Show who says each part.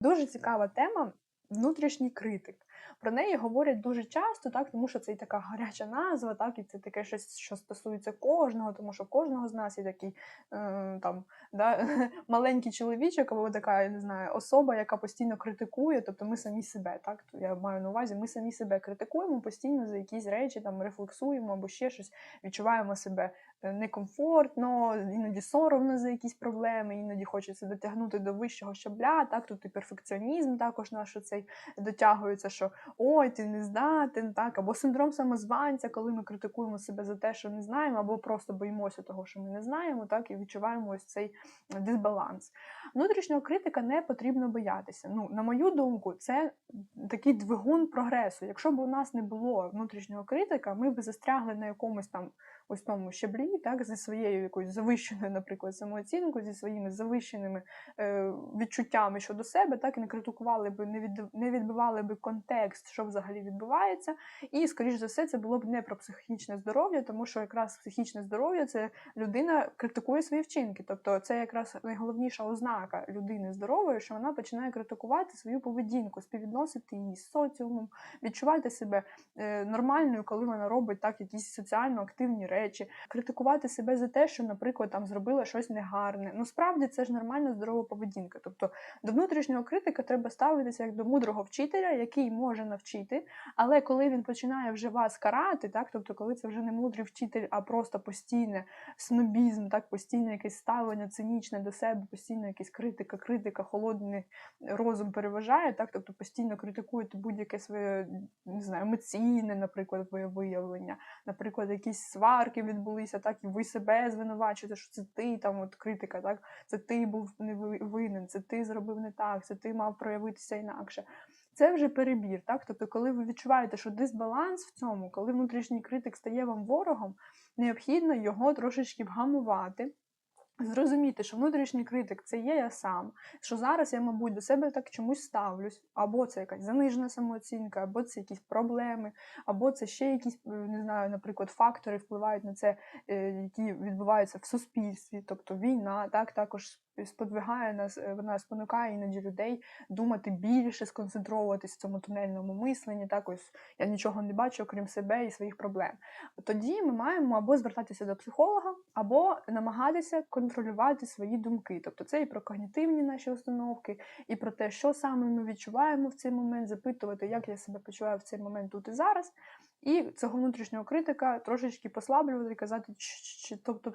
Speaker 1: Дуже цікава тема внутрішній критик. Про неї говорять дуже часто, так тому що це і така гаряча назва, так і це таке щось, що стосується кожного, тому що кожного з нас є такий е, там да, маленький чоловічок, або така, я не знаю, особа, яка постійно критикує, тобто ми самі себе, так я маю на увазі, ми самі себе критикуємо постійно за якісь речі, там рефлексуємо або ще щось, відчуваємо себе е, некомфортно, іноді соромно за якісь проблеми, іноді хочеться дотягнути до вищого щабля. Так, тут і перфекціонізм також наш цей дотягується, що ой, ти не здатен, так, або синдром самозванця, коли ми критикуємо себе за те, що не знаємо, або просто боїмося того, що ми не знаємо, так, і відчуваємо ось цей дисбаланс. Внутрішнього критика не потрібно боятися. Ну, на мою думку, це такий двигун прогресу. Якщо б у нас не було внутрішнього критика, ми б застрягли на якомусь там ось тому щаблі, так, зі своєю якоюсь завищеною, наприклад, самооцінкою, зі своїми завищеними е, відчуттями щодо себе, так і не критикували б, не від не відбивали би контекст, що взагалі відбувається. І, скоріш за все, це було б не про психічне здоров'я, тому що якраз психічне здоров'я це людина критикує свої вчинки. Тобто це якраз найголовніша ознака людини здорової, що вона починає критикувати свою поведінку, співвідносити її з соціумом, відчувати себе е, нормальною, коли вона робить так якісь соціально активні речі, критикувати себе за те, що, наприклад, там зробила щось негарне. Ну справді це ж нормальна здорова поведінка. Тобто до внутрішнього критика треба ставитися як до мудрого вчителя, який може навчити, але коли він починає вже вас карати, так тобто, коли це вже не мудрий вчитель, а просто постійне снобізм, так постійне якесь ставлення цинічне до себе, постійно якась критика, критика, холодний розум переважає, так тобто постійно критикуєте будь-яке своє не знаю, емоційне, наприклад, виявлення, наприклад, якісь сварки відбулися, так і ви себе звинувачуєте, що це ти там от критика, так це ти був не винен, це ти зробив не так, це ти мав проявитися інакше. Це вже перебір, так? Тобто, коли ви відчуваєте, що дисбаланс в цьому, коли внутрішній критик стає вам ворогом, необхідно його трошечки вгамувати. Зрозуміти, що внутрішній критик це є я сам, що зараз я, мабуть, до себе так чомусь ставлюсь, або це якась занижена самооцінка, або це якісь проблеми, або це ще якісь, е, не знаю, наприклад, фактори впливають на це, е, які відбуваються в суспільстві, тобто війна, так також сподвигає нас, е, вона спонукає іноді людей думати більше, сконцентровуватись в цьому тунельному мисленні. Так ось я нічого не бачу, окрім себе і своїх проблем. Тоді ми маємо або звертатися до психолога, або намагатися контролювати свої думки. Тобто це і про когнітивні наші установки, і про те, що саме ми відчуваємо в цей момент, запитувати, як я себе почуваю в цей момент тут і зараз. І цього внутрішнього критика трошечки послаблювати, казати, тобто,